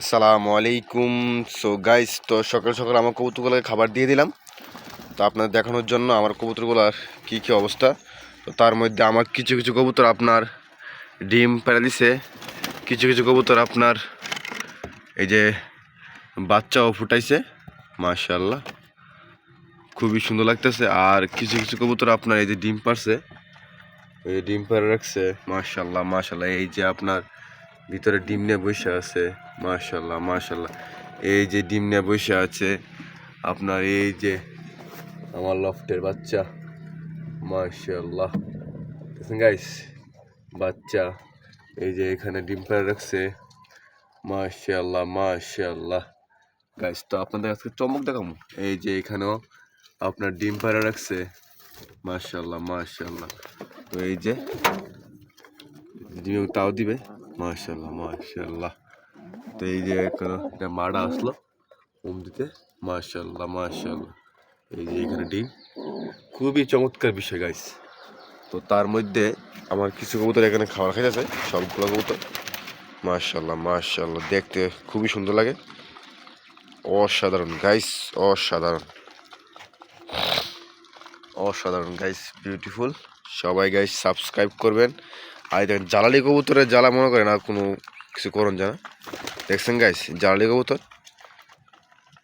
আসসালামু আলাইকুম। So guys তো সকাল সকাল আমার কবুতরগুলোকে খাবার দিয়ে দিলাম। তো আপনাদের দেখানোর জন্য আমার কবুতরগুলোর কী কী অবস্থা। তো তার মধ্যে আমার কিছু কিছু কবুতর আপনার ডিম পেড়ে দিছে। কিছু কিছু কবুতর আপনার এই যে বাচ্চাও ফুটাইছে। মাশাল্লাহ খুবই সুন্দর লাগতেছে। আর কিছু কিছু কবুতর আপনার এই যে ডিম পারছে এই ডিম পারে রাখছে। মাশাল্লাহ মাশাল্লাহ এই যে আপনার ভিতরে ডিম নিয়ে বসে আছে। মাশাল্লাহ মাশাল্লাহ এই যে ডিম নিয়ে বসে আছে, আপনার এই যে আমার লফটের বাচ্চা। মাশাল্লাহ গাইস বাচ্চা, এই যে এখানে ডিম পেড়ে রাখছে। মাশাল্লাহ মাশাল্লাহ গাইস তো আপনাদের আজকে চমক দেখাবো। এই যে এখানেও আপনার ডিম পেড়ে রাখছে। মাশাল্লাহ মাশাল্লাহ তো এই যে, ডিম তাও দিবে। মাশাল্লাহ মাশাল্লাহ তো এই যে কোনো একটা মাডা আসলো, উম দিতে। মাশাল্লাহ মাশাল্লাহ এই যে এখানে ডিম। খুবই চমৎকার বিষয় গাইস তো তার মধ্যে আমার কিছু কবুতর এখানে খাওয়া খাবার খাইতেছে, সবগুলো কবুতর। মাশাল্লাহ মাশাল্লাহ দেখতে খুবই সুন্দর লাগে। অসাধারণ গাইস অসাধারণ। অসাধারণ গাইস বিউটিফুল সবাই গাইস সাবস্ক্রাইব করবেন। আর দেখেন জ্বালালি কবুতরের জ্বালা মনে করেন আর কোনো কিছু করুন জানা দেখছেন গাইস জ্বালালি কবুতর?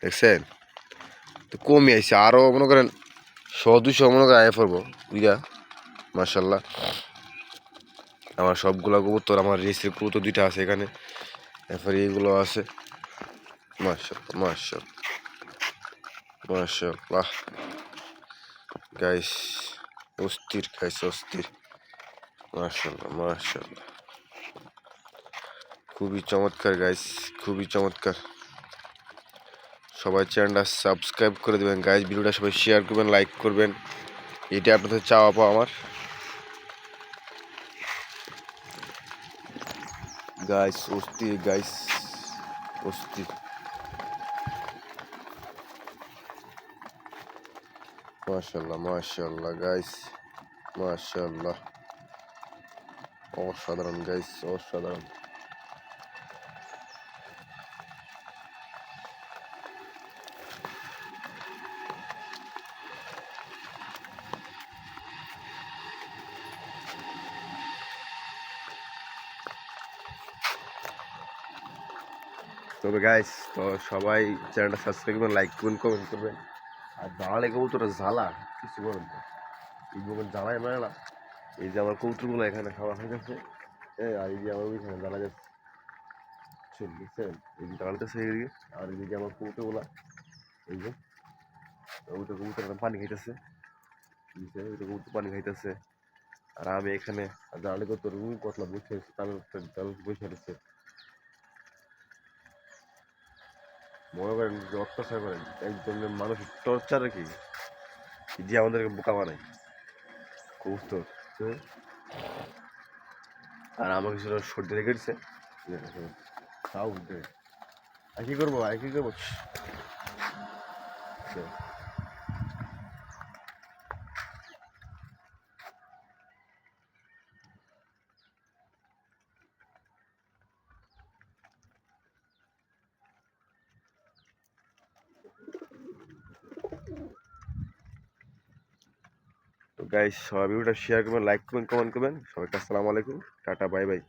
দেখছেন? তো কমই আইছে। আরও মনে করেন শো দুশো মনে করেন আয় পড়ব। বুঝা মার্শাল্লাহ আমার সবগুলো কবুতর, আমার রেসের কবুতর দুইটা আছে এখানে। এরপরে এইগুলো আছে। মার্শাল মার্শাল মার্শাল্লাহ গাইস অস্থির গাইস অস্থির। মার্শাল্লাহ মার্শাল্লাহ খুবই চমৎকার গাইস খুবই চমৎকার। সবাই চ্যানেলটা সাবস্ক্রাইব করে দেবেন। গাইস ভিডিওটা সবাই শেয়ার করবেন লাইক করবেন। এটা আপনাদের চাওয়া পাওয়া আমার। গাইস অস্থির গাইস অস্থির। মাশাল্লাহ মাশাল্লাহ গাইস মাশাল্লাহ অসাধারণ গাইস অসাধারণ। তবে গাইস তো সবাই চ্যানেলটা সাবস্ক্রাইব করবেন লাইক করবেন কমেন্ট করবেন। আর জ্বালালে কবুতরের জ্বালা, কিছু বলেন না। জ্বালায় মেলা এই যে আমার কবুতরগুলো এখানে খাওয়া হয়ে গেছে। আর এই যে আমার ওইখানে দাঁড়া যাচ্ছে। এই যে আর আমার এই যে ওইটা পানি খাইতেছে। ওইটা পানি খাইতেছে। আর আমি এখানে বসে মনে করেন যে অত্যাচার করেন একজনের মানুষ টর্চার কি? যে আমাদেরকে বোকা বানায়। কবুতর হ্যাঁ? আর আমাকে সেটা সর্দি লেগেছে তাও আর কী করব আর কী করব? গাইস সবাই ভিডিওটা শেয়ার করবেন লাইক করবেন কমেন্ট করবেন। সবাইকে আসসালামু আলাইকুম, টাটা বাই বাই